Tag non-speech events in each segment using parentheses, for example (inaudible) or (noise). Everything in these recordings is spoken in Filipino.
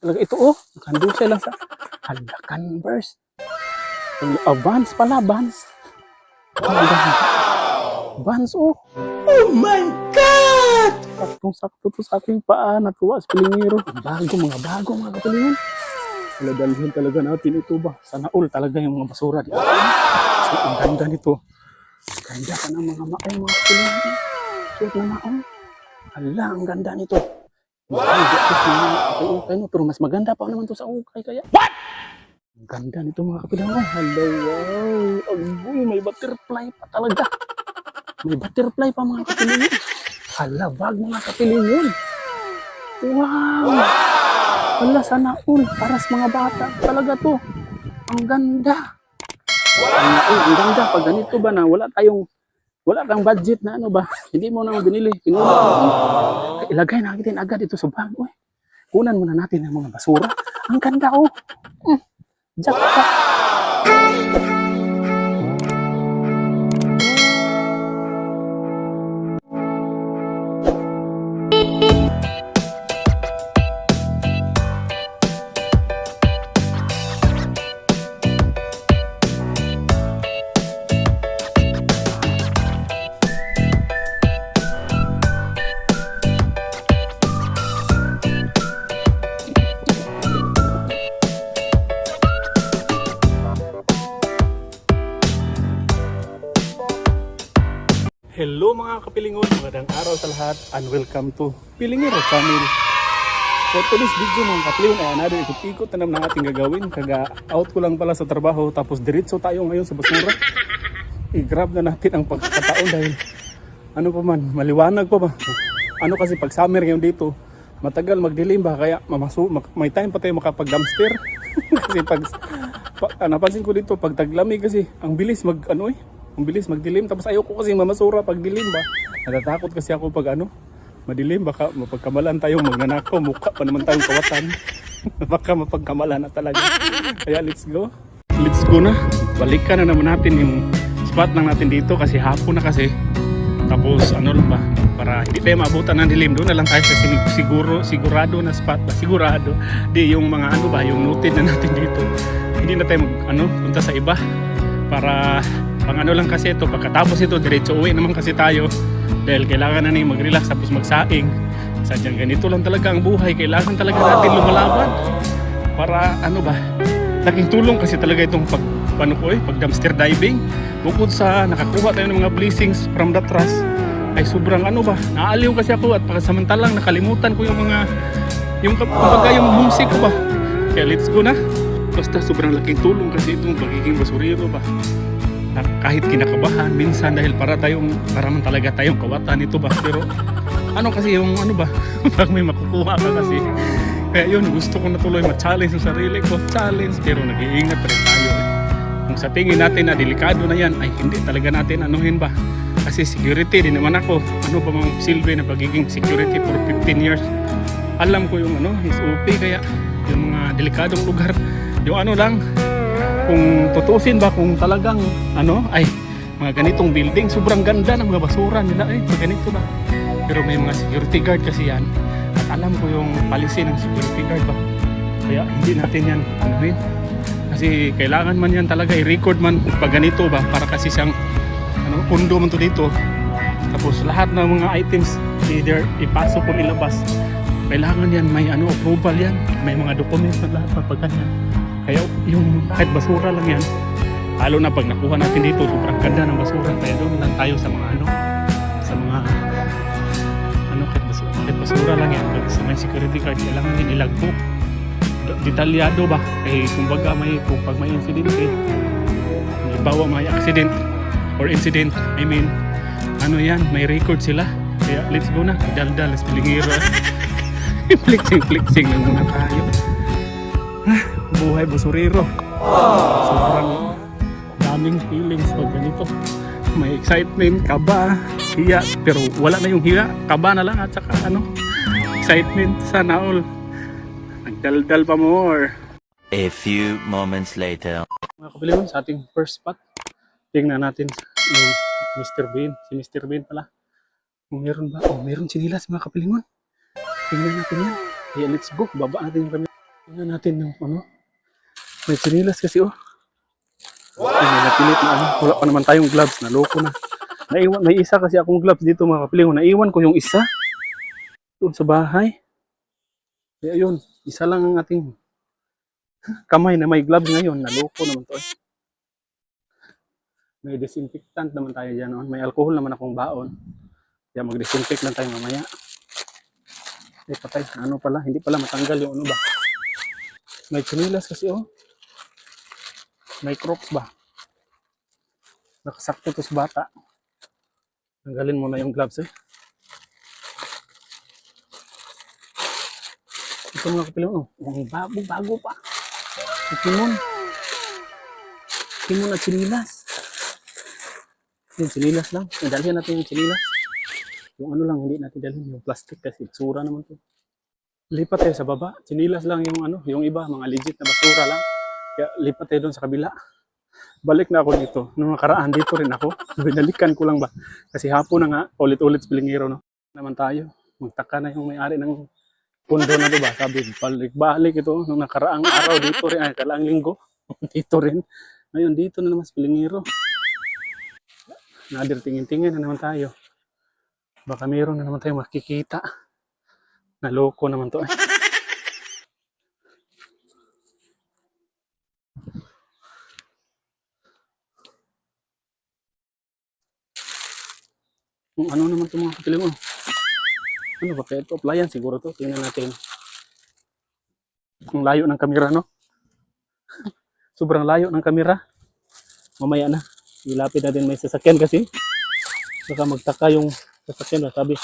Talaga ito oh, nakandun siya lang sa hala converse. Ah, Vans pala, Vans. Wow! Vans oh. Oh my God! Saktong sakto to sa aking paa, natuwa sa pilingiro. Bago, mga bago mga kapilingin. Wala dalhin talaga natin ito ba? Sana all talaga yung mga basura. Di ba? So, ang ganda nito. Ganda ka ng mga maay mga kapilingin. Cute na maay. Hala, ang ganda nito. Wow! Ang ukay no, pero mas maganda pa naman to sa ukay kaya. What? Ang ganda nito mga kapilingin. Hala, wow! Agoy, may butterfly pa talaga. May butterfly pa mga kapilingin. Hala, wag mga kapilingin. Wow! Hala, sana all. Para sa mga bata. Talaga to. Ang ganda. Wow! ang ganda. Pag ganito ba na wala tayong wala kang budget na ano ba? Hindi mo na binili. Pinuli mo. Ilagay natin agad ito sa bag. Uy. Kunan muna natin ang mga basura. Ang ganda oh. Mm. Jackpot. Hello magandang araw sa lahat and welcome to Pilingero Channel. For today's video mga kapilingon ay another ikot-ikot na naman ating gagawin. Kaga out ko lang pala sa trabaho tapos diretso tayo ngayon sa basura. I-grab na natin ang pagkakataon dahil ano pa man, maliwanag pa ba? Ano kasi pag summer ngayon dito, matagal magdilim ba kaya mamasu, may time pa tayo makapag-dumpster. (laughs) kasi pag, pa, ah, napansin ko dito pag taglamig kasi ang bilis mag ano eh, ang bilis magdilim tapos ayoko kasi mamasura pag dilim ba. Natatakot kasi ako pag ano, madilim baka mapagkamalan tayo magnanakaw mukha pa naman tayong kawatan. (laughs) baka mapagkamalan na talaga. Kaya let's go. Let's go na. Balikan na naman natin yung spot lang natin dito kasi hapon na kasi. Tapos ano lang ba, para hindi tayo maabutan ng dilim, doon na lang tayo sa siguro, sigurado na spot ba, sigurado. Di yung mga ano ba, yung noted na natin dito. Hindi na tayo mag, ano, punta sa iba. Para pang ano lang kasi ito, pagkatapos ito, diretso uwi naman kasi tayo. Dahil kailangan na nang mag-relax tapos magsaing. Sadyang ganito lang talaga ang buhay. Kailangan talaga natin lumalaban. Para ano ba, laking tulong kasi talaga itong pag paano po eh, pag dumpster diving. Bukod sa nakakuha tayo ng mga blessings from the trust, ay sobrang ano ba, naaliw kasi ako at pagkasamantalang nakalimutan ko yung mga, yung kapag yung homesick ko ba. Kaya let's go na. Basta sobrang laking tulong kasi itong pagiging basurero ba. Kahit kinakabahan minsan dahil para tayong para man talaga tayong kawatan ito ba? Pero ano kasi yung ano ba? (laughs) Pag may makukuha ka kasi. Kaya yun gusto ko na tuloy ma-challenge yung sarili ko. Challenge pero nag-iingat pa rin tayo. Kung sa tingin natin na delikado na yan ay hindi talaga natin anuhin ba? Kasi security din naman ako. Ano pa mang silbi na pagiging security for 15 years? Alam ko yung ano SOP kaya yung mga delikadong lugar. Yung ano lang kung tutusin ba kung talagang ano ay mga ganitong building sobrang ganda ng mga basura nila eh pag ganito ba? Pero may mga security guard kasi yan at alam ko yung policy ng security guard ba? Kaya hindi natin yan anuhin kasi kailangan man yan talaga i-record man pag ganito ba para kasi siyang ano, pundo man to dito. Tapos lahat ng mga items either ipasok o ilabas kailangan yan may ano approval yan. May mga documents na lahat pag ganyan kaya yung kahit basura lang yan lalo na pag nakuha natin dito sobrang ganda ng basura kaya doon lang tayo sa mga ano sa mga ano kahit basura, kahit basura lang yan pag sa may security card kailangan din ilagbook detalyado ba eh kumbaga may kung pag may incident eh halimbawa may accident or incident I mean ano yan may record sila kaya let's go na daldal let's pilingiro flexing flexing lang muna tayo Ah, buhay basurero sobrang daming feelings pag ganito. May excitement, kaba, hiya. Pero wala na yung hiya, kaba na lang at saka ano excitement sana all. Nagdaldal pa more. A few moments later. mga kapiliwan sa ating first spot tingnan natin yung Mr. Bean. Si Mr. Bean pala. Kung meron ba? Oh meron sinilas mga kapilingon tingnan natin yan. Kaya let's go. Baba natin yung kami Tingnan natin yung ano. May chinilas kasi oh. Ay, may napilit na ano. Wala pa naman tayong gloves. Naloko na. Naiwan, may isa kasi akong gloves dito mga kapilingon. Naiwan ko yung isa. Doon sa bahay. Kaya yun, isa lang ang ating kamay na may gloves ngayon. Naloko naman to eh. May disinfectant naman tayo dyan. Oh. May alcohol naman akong baon. Kaya mag-disinfect lang tayo mamaya. Eh, patay. Ano pala? Hindi pala matanggal yung ano ba? May chinilas kasi oh. May crocs ba? Nakasakto to sa bata. Tanggalin mo na yung gloves eh. Ito mga kapilong oh. Ang bago, bago pa. Timon. Timon at chinilas. Yung chinilas lang. Nadalhin natin yung chinilas. Yung ano lang, hindi natin dalhin. Yung plastic kasi basura naman to. Lipat tayo sa baba. Chinilas lang yung ano, yung iba, mga legit na basura lang. Kaya lipat tayo doon sa kabila. Balik na ako dito. Nung nakaraan dito rin ako. Binalikan ko lang ba. Kasi hapon na nga, ulit-ulit sa no? Naman tayo. Magtaka na yung may-ari ng pundo na, diba? Sabi, balik-balik ito. Nung nakaraang araw dito rin, ay, kalaang linggo. (laughs) dito rin. Ngayon, dito na naman sa Pilingero. Nadir, tingin-tingin na naman tayo. Baka meron na naman tayo makikita. Naloko naman to eh. Kung ano naman itong mga kapili mo? Ano ba kaya ito? Appliance siguro to. Tingnan natin. Ang layo ng kamera, no? (laughs) Sobrang layo ng kamera. Mamaya na. Ilapit natin may sasakyan kasi. Baka magtaka yung sasakyan sabi.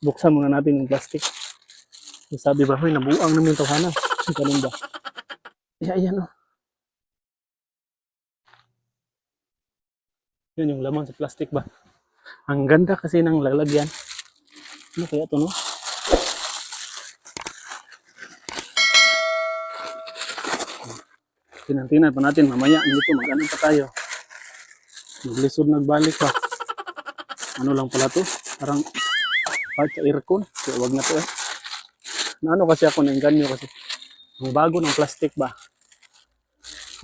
Buksan muna natin yung plastic. Sabi ba, huy, nabuang namin ito hana. Ganun ba? Ay, ayan o. Yun yung laman sa plastic ba? Ang ganda kasi ng lalagyan. Ano kaya ito no? Tinantinan pa natin mamaya. Dito mag-ano pa tayo. Maglisod nagbalik pa. Ano lang pala to? Parang part sa aircon. Kaya wag na to eh. Naano kasi ako nainganyo kasi ang bago ng plastic ba?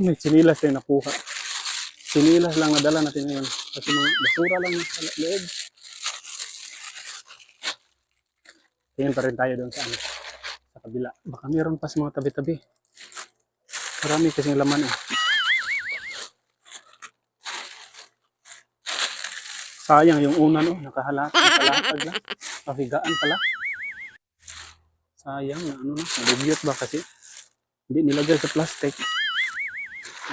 May sinilas tayo nakuha. Sinilas lang nadala natin ngayon. Kasi mga basura lang sa loob. Tingin pa rin tayo doon sa ano, sa kabila. Baka meron pa sa mga tabi-tabi. Marami kasing laman eh. Sayang yung una no, nakahalat, nakalatag lang. Pahigaan pala. Sayang na ano na, nadugyot ba kasi hindi nilagay sa plastic.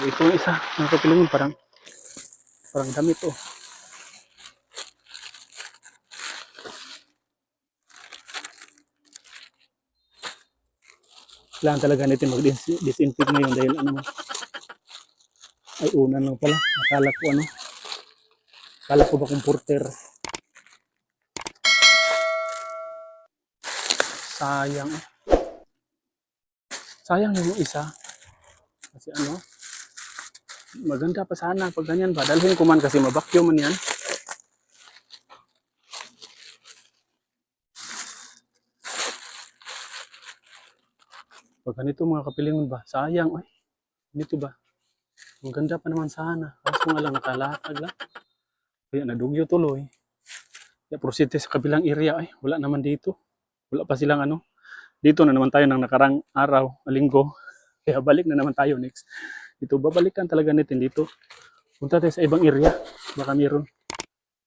Ito isa, nakapilungan parang parang damit oh. Kailangan talaga natin mag-disinfect ngayon dahil ano ay una lang pala. Akala ko ano. Akala ko ba kung porter. Sayang. Sayang yung isa. Kasi ano, maganda pa sana pag ganyan ba. Dalhin ko man kasi mabacuum man yan. Pag ganito mga kapilingon ba, sayang ay. Dito ba? Ang ganda pa naman sana. Kaso nga lang nakalatag lang. Kaya nadugyo tuloy. Kaya tayo sa kabilang area ay. Wala naman dito. Wala pa silang ano. Dito na naman tayo ng nakarang araw, linggo. Kaya balik na naman tayo next. Dito, babalikan talaga natin dito. Punta tayo sa ibang area. Baka meron.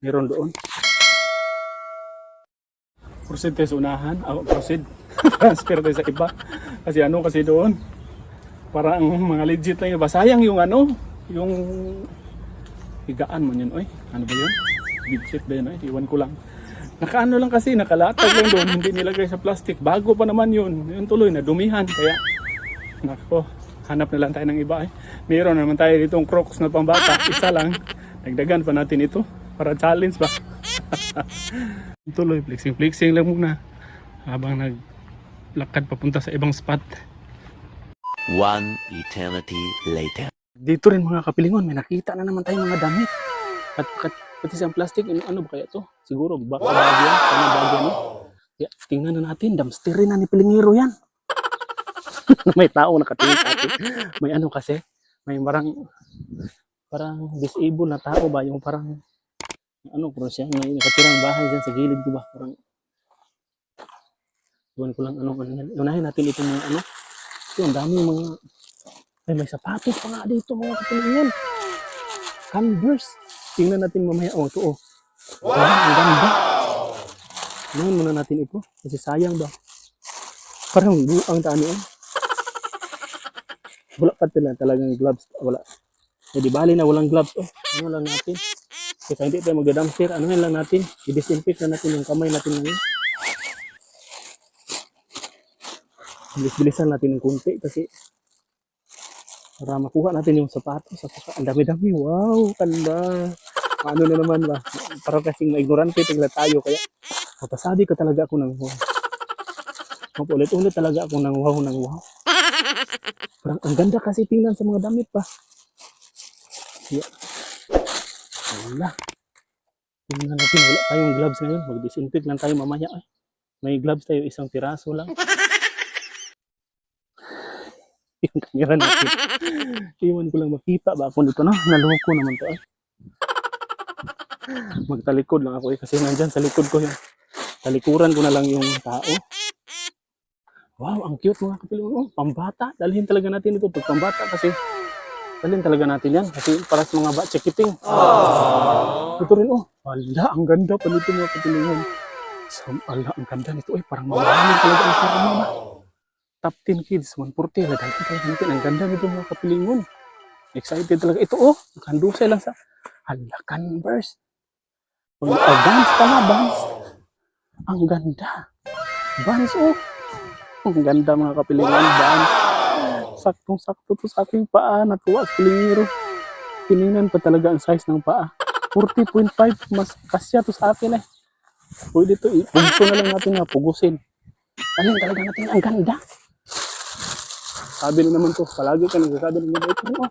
Meron doon. Proceed tayo sa unahan. Oh, proceed. (laughs) Transfer tayo sa iba. Kasi ano kasi doon. Parang mga legit lang yun. Ba, Sayang yung ano. Yung higaan mo yun. Oy, ano ba yun? Legit ba yun? Oy? Iwan ko lang. Nakaano lang kasi, nakalatag lang doon, hindi nilagay sa plastic. Bago pa naman yun. Yun tuloy, nadumihan. Kaya, nako, hanap na lang tayo ng iba eh. Meron naman tayo ditong crocs na pambata. (laughs) Isa lang. Dagdagan pa natin ito. Para challenge ba? (laughs) tuloy, flexing-flexing lang muna. Habang naglakad papunta sa ibang spot. One eternity later. Dito rin mga kapilingon, may nakita na naman tayong mga damit. At, at pati sa plastic, ano, ano ba kaya to? Siguro, baka bagyo yan. Tama bagyo, no? Ya, tingnan na natin, damsterin na ni Pilingiro yan. (laughs) may tao nakatingin sa atin. (laughs) May ano kasi, may parang, parang disabled na tao ba, yung parang, ano, parang siya, may nakatirang bahay dyan sa gilid ko ba, parang, Iwan ko lang ano, ano. Unahin natin itong mga ano. Ito, ang dami mga, ay may sapatos pa nga dito mga kapilingan. Converse. Tingnan natin mamaya. Oh, ito oh. Wow! Ang ganda. Unahin muna natin ito. Kasi sayang ba? Parang buang tani oh. Wala pa tila talagang gloves. Wala. Eh, di bali na walang gloves oh. Ano lang natin. Kasi hindi tayo magdadamster. Ano lang natin. I-disinfect na natin yung kamay natin ngayon. bilis-bilisan natin ng kunti kasi para makuha natin yung sapatos at saka ang dami-dami wow ganda ano na naman ba para kasing maignorante tigla tayo kaya mapasabi ka talaga ako ng wow mapulit-ulit talaga ako ng wow ng wow parang ang ganda kasi tingnan sa mga damit pa yeah. wala tingnan natin wala tayong gloves ngayon mag-disinfect lang tayo mamaya eh. may gloves tayo isang piraso lang (laughs) yung camera natin. (laughs) Iwan ko lang makita ba ako dito na. Naloko naman to eh. Magtalikod lang ako eh. Kasi nandyan sa likod ko yung talikuran ko na lang yung tao. Wow, ang cute mga kapilong. Oh, pambata. Dalhin talaga natin ito pag pambata kasi dalhin talaga natin yan. Kasi para sa mga batche kiting. Ito rin oh. Wala, ang ganda pa nito mga kapilungan. So, ala, ang ganda nito eh. Parang maraming talaga ang karma ba top 10 kids, 140. Lagay ko talaga natin. Ang ganda nito mga kapilingon. Excited talaga. Ito oh, nakandusay lang sa hala, Converse. Oh, oh, Vans pala, Vans. Ang ganda. Vans oh. Ang ganda mga kapilingon, Vans. Saktong-sakto to sa aking paa. Natuwa sa pilingiro. Tiningnan pa talaga ang size ng paa. 40.5 mas kasya to sa akin eh. Pwede to, ipugso na lang natin na pugusin. Alin talaga natin ang ganda. Sabi na naman to, palagi ka nagsasabi ng mga ito, oh,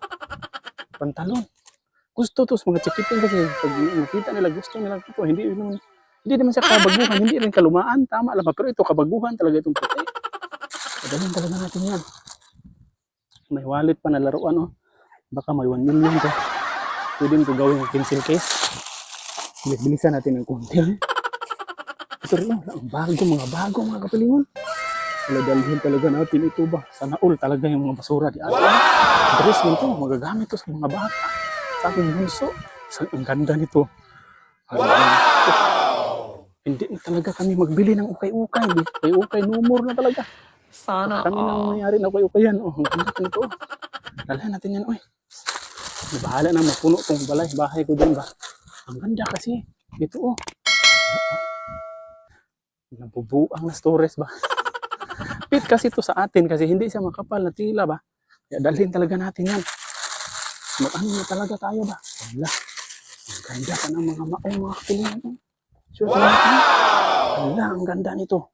pantalon. Gusto to sa mga chikitin kasi pag nakita nila, gusto nila ito. Hindi, naman, hindi naman siya kabaguhan, hindi rin kalumaan, tama lang ba? Pero ito, kabaguhan talaga itong puti. Padaling talaga natin yan. May wallet pa na laruan, oh. Baka may 1 million ka. Pwede mo gawin yung pencil case. Bilis-bilisan natin ng konti. eh. Ito rin, oh, ang bago, mga bago, mga kapilingon. Wala dalhin talaga natin ito ba? Sana all talaga yung mga basura di atin. Dress mo ito, magagamit to sa mga bata. Sa aking bunso. Sa, ang ganda nito. Wow! Hindi na talaga kami magbili ng ukay-ukay. Ukay-ukay, numor na talaga. Sana Kami na all. mayari na ukay-ukay yan. Oh, nito. oh. Dalhin natin yan, oy. Bahala na mapuno tong balay. Bahay ko dyan ba? Ang ganda kasi. Ito, oh. Nabubuang na stores ba? Fit kasi to sa atin kasi hindi siya makapal na tila ba? Kaya dalhin talaga natin yan. Mag-ano na talaga tayo ba? Wala. Ang ganda pa ng mga maong mga kapilingan. oh. Sure wow! Wala, ang ganda nito.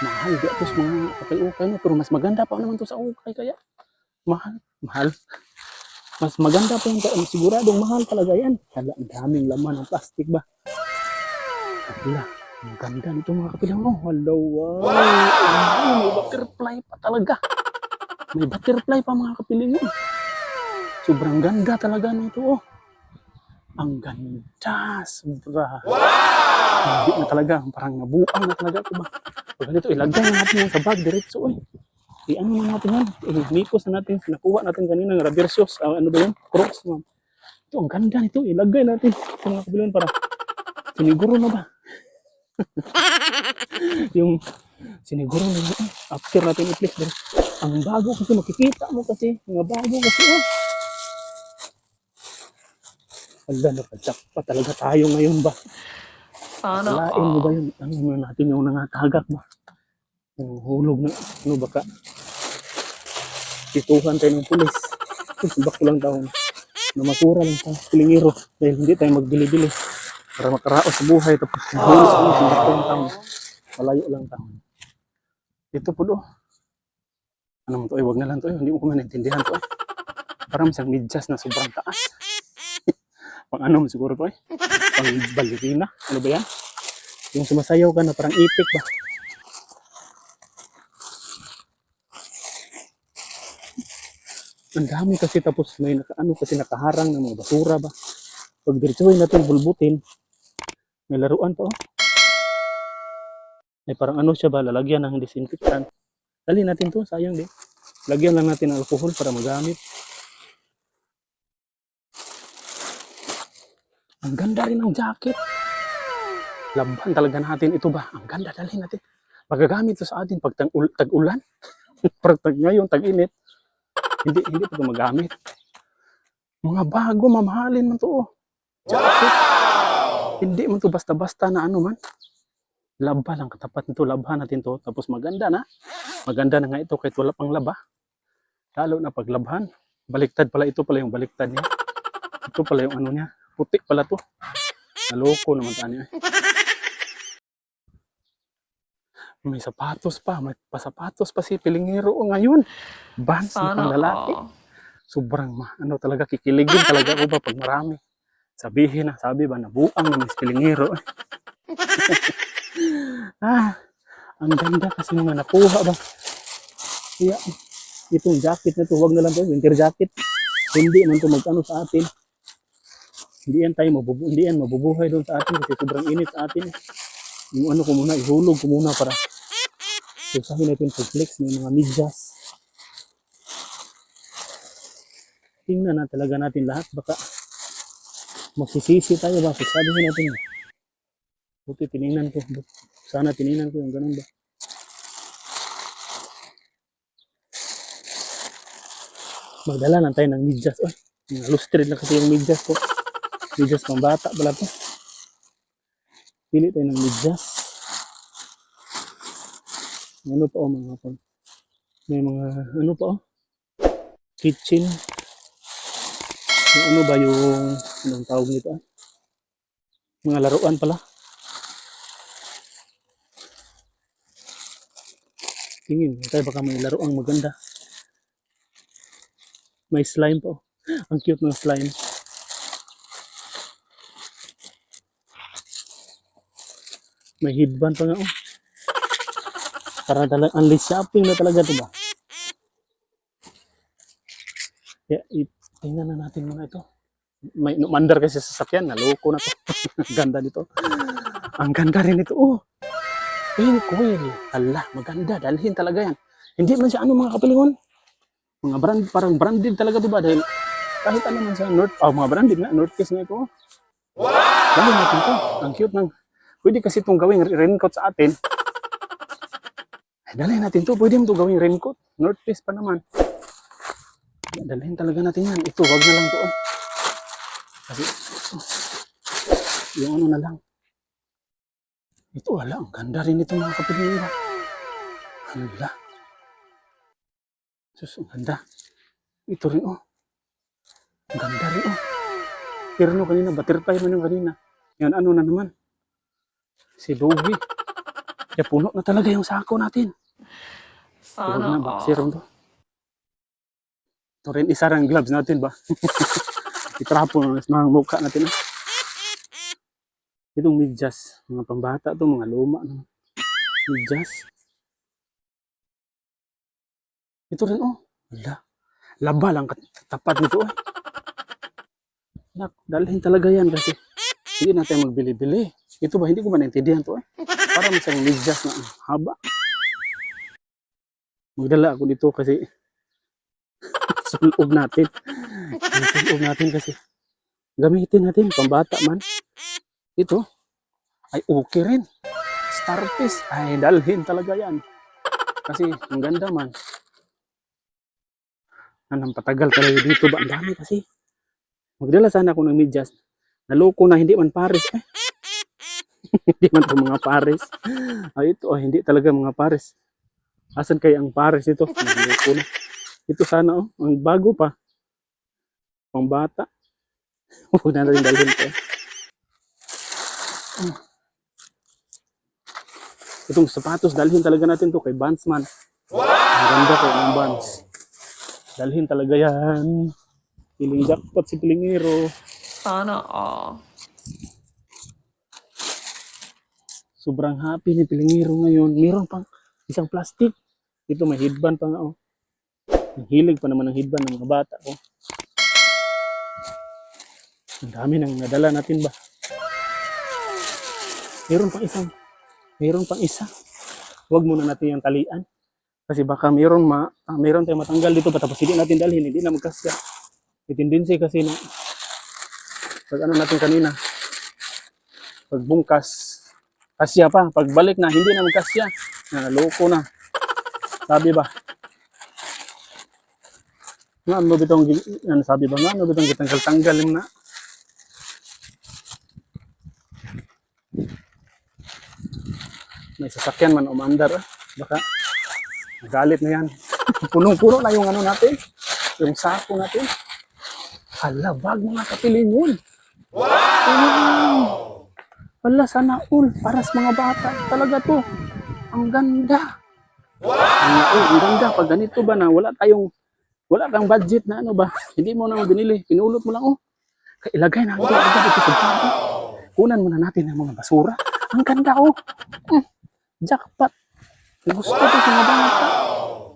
Mahal di ito sa mga ukay-ukay niya. Pero mas maganda pa naman to sa ukay kaya. Mahal. Mahal. Mas maganda pa yung kaya siguradong mahal talaga yan. Kala, ang daming laman ng plastic ba? Wala. Ang ganda nito mga kapilang. Oh, hello, wow. Ay, may butterfly pa talaga. May butterfly pa mga kapiling. Oh. Sobrang ganda talaga nito. Oh. Ang ganda. Sobra. Hindi na talaga. Parang nabuang na talaga ako ba. Pag ganito, ilagay na natin yan sa bag. Diretso eh. I-ano na natin yan. I-mikos na natin. Nakuha natin kanina ng rubber shoes. Ah, ano ba yun? Crocs. ma'am. Ito, ang ganda nito. Ilagay natin. Ito mga kapilang para siniguro na ba? (laughs) yung siniguro na yun. After natin i-place din. Ang bago kasi makikita mo kasi. Mga bago kasi. Oh. Wala, nakajak talaga tayo ngayon ba? Sana Lain mo all. ba yun? Ano mo natin yung nangatagak ba? Yung hulog na, ano baka? Tituhan tayo ng pulis. Subak ko lang taon. Na matura lang sa pilingiro. Dahil hindi tayo magbili-bili. Para makaraos sa buhay. Tapos nahulog sa mga subak ko lang taon. Malayo lang taon. Dito po do. Ano mo to? Eh, wag na lang to. Eh. Hindi mo ko maintindihan to. Eh. Parang isang medyas na sobrang taas. (laughs) Pang ano mo siguro to eh pang ballerina. Ano ba yan? Yung sumasayaw ka na parang ipik ba? Ang dami kasi tapos may naka, ano kasi nakaharang ng mga basura ba? Pag diretsuhin natin bulbutin, may laruan pa oh. May parang ano siya ba, lalagyan ng disinfectant. Dali natin to, sayang din. Lagyan lang natin ng alcohol para magamit. Ang ganda rin ng jacket. Laban talaga natin ito ba? Ang ganda, dalhin natin. Magagamit to sa atin pag tag- tag-ulan. (laughs) pag tag ngayon, tag-init. Hindi, hindi ito magamit. Mga bago, mamahalin man to. oh. Jacket. Hindi man to basta-basta na ano man. Laba lang katapat nito, labhan natin to. Tapos maganda na. Maganda na nga ito kahit wala pang laba. Lalo na paglabhan. Baliktad pala, ito pala yung baliktad niya. Ito pala yung ano niya. Putik pala to. Naloko naman tayo. May sapatos pa, may pasapatos pa si Pilingero ngayon. Pang Sana lalaki. Sobrang ma, ano talaga, kikiligin talaga ako ba pag marami. Sabihin na, sabi ba, nabuang na Miss Pilingero. (laughs) ah, ang ganda kasi mga nakuha ba. Kaya, itong jacket na to, wag na lang to, winter jacket. Hindi man to mag-ano sa atin. Hindi yan tayo mabubu hindi yan mabubuhay doon sa atin kasi sobrang init sa atin. Yung ano ko muna, ihulog ko muna para usahin natin pag-flex ng mga medyas. tingnan na talaga natin lahat. Baka magsisisi tayo ba? Sabihin natin buti tiningnan ko. Sana tiningnan ko yung ganun ba? Magdala lang tayo ng medyas. Oh, illustrated na kasi yung medyas ko medyas pang bata pala to. Pili tayo ng medyas ano pa oh mga kapal? May mga ano pa oh? Kitchen. Ano ba yung anong tawag nito ah? mga laruan pala. Tingin tayo baka may laruang maganda. May slime po (gasps) ang cute ng slime may headband pa nga oh. Para talagang unleash shopping na talaga to ba kaya i- tingnan na natin muna ito. May numandar kasi sa sasakyan naloko na to. (laughs) Ganda nito. Ang ganda rin ito oh. Pink wheel ala maganda. Dalhin talaga yan. Hindi man siya ano mga kapilingon mga brand parang branded talaga diba? Dahil kahit ano man sa North oh mga branded nga North Face nga ito oh. Dalhin natin to. Ang cute ng pwede kasi itong gawing raincoat sa atin ay, dalhin natin to pwede mo to gawing raincoat North Face pa naman dalhin talaga natin yan ito wag na lang to ah. kasi yung ano na lang ito wala ang ganda rin ito mga kapatid Hala. Sus, ang ganda. Ito rin, oh. Ang ganda rin, oh. Pero no, kanina, butterfly man yung kanina. Yan, ano na naman. Si Dogi. Kaya puno na talaga yung sako natin. Sana na, all. baksirom to. Ito rin, isa rin gloves natin ba? (laughs) Itrapo na mga mukha natin. ah. Itong medyas, mga pambata to, mga luma. No? Medyas. Ito rin, oh. Wala. Laba lang kat- tapat nito, eh. Dalhin talaga yan kasi hindi na magbili-bili. Ito ba, hindi ko man naintindihan to, eh. Para masang medyas na haba. Magdala ako dito kasi (laughs) sulob natin. Sulob natin kasi gamitin natin, pambata man. Ito, ay okay rin. Starfish, ay dalhin talaga yan. Kasi ang ganda man. Anong patagal talaga dito ba? Ang dami kasi. Magdala sana ako ng medyas. Naloko na, hindi man pares. Eh. (laughs) hindi man to mga pares. Ay, ito, ay, hindi talaga mga pares. Asan kaya ang pares ito? Naloko na. Ito sana, oh. Ang bago pa. Pang bata. (laughs) Huwag na rin dalhin ko. Oh. Itong sapatos, dalhin talaga natin to kay Bansman. Ang ganda ko ng Bans. Dalhin talaga yan. Piling jackpot si Pilingero. Sana all. Sobrang happy ni Pilingero ngayon. Meron pang isang plastic. Ito may headband pa nga oh. Hilig pa naman ng hidban ng mga bata ko. Ang dami nang nadala natin ba? Meron pang isang, meron pang isa. Huwag muna natin yung talian. Kasi baka meron ma, ah, meron tayong matanggal dito pa tapos hindi natin dalhin, hindi na magkasya. May tendency kasi na pag ano natin kanina, pag bungkas, kasya pa. Pagbalik na, hindi na magkasya. Naloko na. Sabi ba? Nga ano bitong ano sabi ba nga ano bitong gitanggal-tanggal yung na. May sasakyan man umandar. ah. Baka galit na yan. (laughs) Punong-puno na yung ano natin. Yung sako natin. Hala, bag mga kapilingon. Wow! Hala, sana all. Para sa mga bata. Talaga to. Ang ganda. Ang, oh, ang ganda. Pag ganito ba na wala tayong wala kang budget na ano ba? Hindi mo na binili. Pinulot mo lang oh. Ilagay na bag. Kunan muna natin ang mga basura. Ang ganda oh. Mm, jackpot. Gusto ko sa mga bata.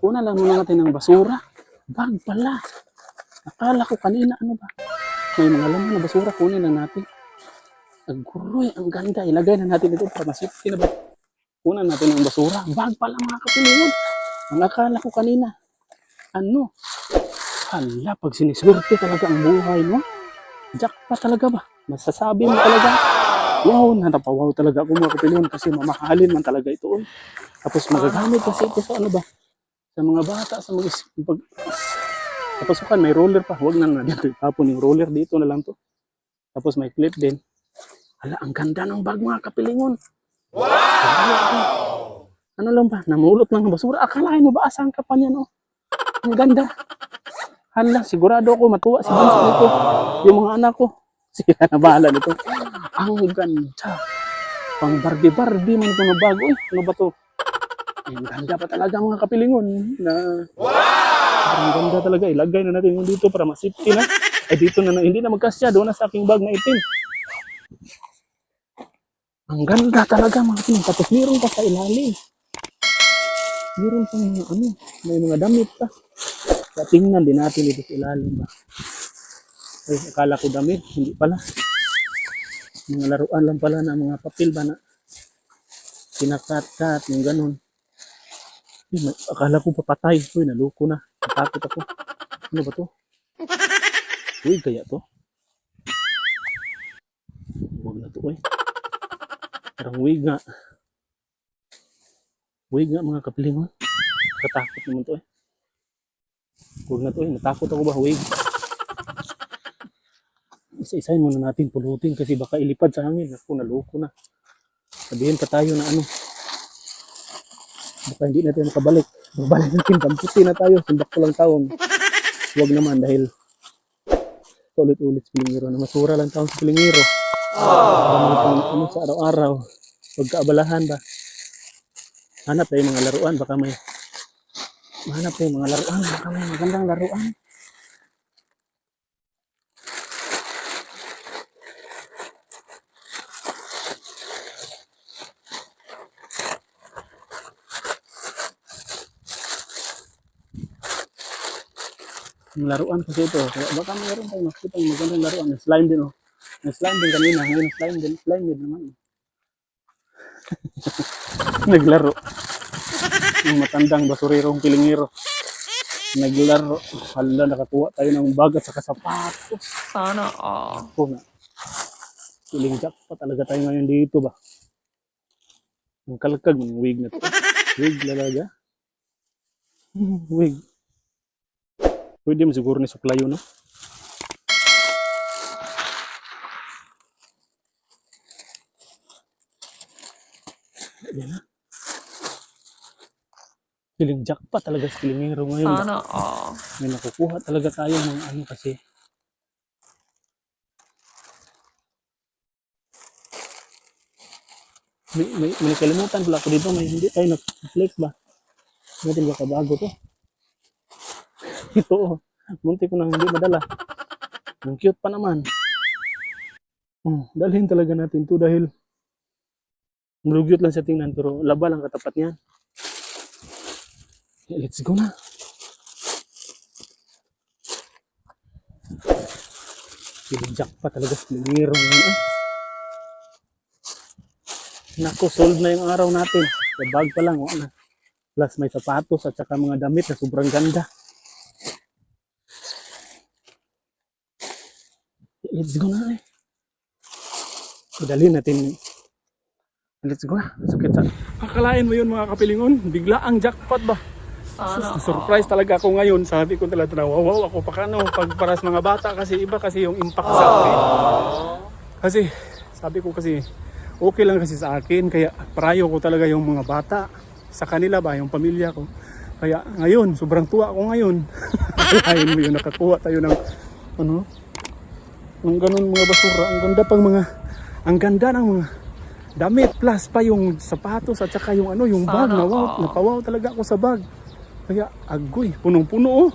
Kunan lang muna natin ang basura. Bag pala. Akala ko kanina ano ba? May mga laman na basura. Kunin lang natin. Ang guroy, ang ganda. Ilagay na natin ito para masipti na ba? Kunan natin ang basura. Bag pala mga kapilingon. Ang akala ko kanina. Ano? Hala, pag siniswerte talaga ang buhay mo. Jackpot talaga ba? Masasabi mo talaga. Wow, natapawaw talaga ako mga kapilingon kasi mamahalin man talaga ito. Tapos magagamit kasi ito sa ano ba? Sa mga bata, sa mga pag, sa pasukan, may roller pa. Huwag na na dito. Tapon yung roller dito na lang to. Tapos may clip din. Hala, ang ganda ng bag mga kapilingon. Wow! Ano lang ba? Namulot lang ng basura. Akalain mo ba asan ka pa niyan, oh? Ang ganda. Hala, sigurado ako matuwa si Bunso nito. Yung mga anak ko. Sila na bahala nito. Ang ganda. Pang Barbie-Barbie man ito na bago. Ano ba to? Ang ganda pa talaga mga kapilingon. Na, Ang ganda talaga. Ilagay na natin yung dito para masipti na. Ay dito na, na hindi na magkasya. Doon na sa aking bag na itim. Ang ganda talaga mga kapilingon. Tapos meron pa sa ilalim. Meron pa mga ano. May mga damit pa. Kaya tingnan din natin dito sa ilalim ba. Ay, akala ko damit. Hindi pala. Mga laruan lang pala na mga papel ba na kinakat-kat, yung ganun. Ay, akala ko papatay. Uy, naloko na. Natakot ako. Ano ba to? Uy, kaya to? Huwag na to, uy. Parang wig nga. Wig nga mga kapilingon. Katakot naman to eh. Huwag na to eh. Natakot ako ba, wig? Isa-isahin muna natin pulutin kasi baka ilipad sa hangin. Ako, naloko na. Sabihin pa tayo na ano. Baka hindi natin makabalik. Magbalik natin, kamputi na tayo. Simbak ko lang taon. Huwag naman dahil ulit-ulit sa pilingiro na masura lang taon sa pilingiro. Pang ano sa araw-araw. Huwag kaabalahan ba? Hanap tayo mga laruan. Baka may Hanap tayo mga laruan. Baka may magandang laruan. Yung laruan kasi ito. Kaya baka mayroon tayo makita yung magandang laruan. May slime din oh. May slime din kanina. Ngayon slime din. Slime din naman. (laughs) Naglaro. Yung matandang basurirong pilingiro. Naglaro. Hala, nakakuha tayo ng bag at saka sapatos. Sana all. Ako nga. Piling jackpot talaga tayo ngayon dito ba? Ang kalkag ng wig na to. (laughs) Wig lalaga. wig. Pwede mo siguro ni suklayo, no? Yan na. Piling jackpot talaga sa pilingero ngayon. ba? Sana all. may nakukuha talaga tayo ng ano kasi may, may, may nakalimutan pala ako dito may hindi tayo nag-flex ba natin baka bago to (laughs) Ito, munti ko nang hindi madala. Ang cute pa naman. Hmm, dalhin talaga natin to dahil Mulugyot lang sa tingnan pero laba lang katapat niyan. Yeah, let's go na. Pinijak pa talaga. Nangirong na. Nako, sold na yung araw natin. Sa bag pa lang. Wala na. Plus may sapatos at saka mga damit na sobrang ganda. Let's go na eh. Idalhin natin. Let's go na. Sakit sa... Akalain mo yun mga kapilingon. Bigla ang jackpot ba? Sana Surprise talaga ako ngayon. Sabi ko talaga na wow, ako pa kano pag para sa mga bata kasi iba kasi yung impact sa akin. Kasi sabi ko kasi okay lang kasi sa akin kaya prayo ko talaga yung mga bata sa kanila ba yung pamilya ko. Kaya ngayon sobrang tuwa ako ngayon. (laughs) Lain mo yun nakakuha tayo ng ano ng ganun mga basura. Ang ganda pang mga ang ganda ng mga damit plus pa yung sapatos at saka yung ano yung bag Sana na wow, all. napawaw talaga ako sa bag. Kaya agoy, punong-puno oh.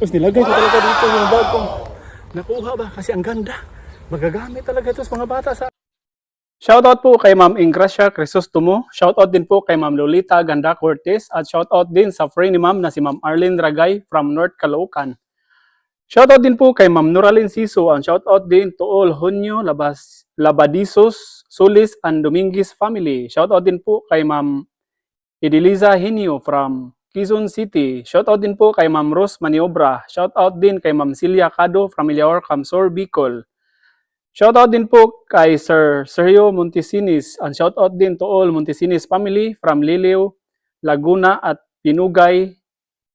Tapos nilagay ko talaga dito yung bag ko. Nakuha ba? Kasi ang ganda. Magagamit talaga ito sa mga bata sa... Shoutout po kay Ma'am Ingracia Crisostomo. Shoutout din po kay Ma'am Lolita Ganda Cortez. At shoutout din sa friend ni Ma'am na si Ma'am Arlene Ragay from North Caloocan. Shoutout din po kay Ma'am Nuralyn Siso. And shoutout din to all Hunyo, Labas, Labadisos, Solis, and Dominguez family. Shoutout din po kay Ma'am Ediliza Hinio from Quezon City. Shoutout din po kay Ma'am Rose Maniobra. Shoutout din kay Ma'am Celia Cado from Miliaor, Camsor, Bicol. Shoutout din po kay Sir Sergio Montesinis. And shoutout din to all Montesinis family from Liliw, Laguna at Pinugay,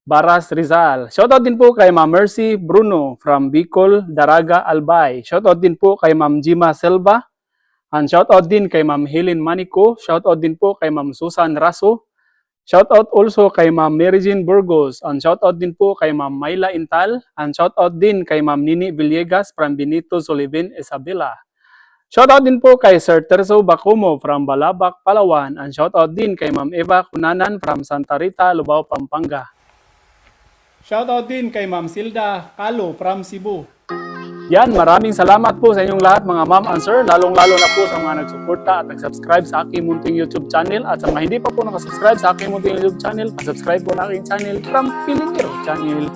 Baras, Rizal. Shoutout din po kay Ma'am Mercy Bruno from Bicol, Daraga, Albay. Shoutout din po kay Ma'am Jima Selva. And shoutout din kay Ma'am Helen Manico. Shoutout din po kay Ma'am Susan Raso. Shoutout also kay Ma'am Mary Jean Burgos. And shoutout din po kay Ma'am Myla Intal. And shoutout din kay Ma'am Nini Villegas from Benito Soliven, Isabela. Shoutout din po kay Sir Terzo Bacomo from Balabac, Palawan. And shoutout din kay Ma'am Eva Cunanan from Santa Rita, Lubao, Pampanga. Shoutout din kay Ma'am Silda Calo from Cebu. Yan, maraming salamat po sa inyong lahat mga ma'am and sir, lalong-lalo na po sa mga nagsuporta at nag-subscribe sa aking munting YouTube channel at sa mga hindi pa po nakasubscribe sa aking munting YouTube channel, subscribe po na aking channel from Pilingero channel.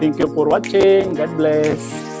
Thank you for watching. God bless.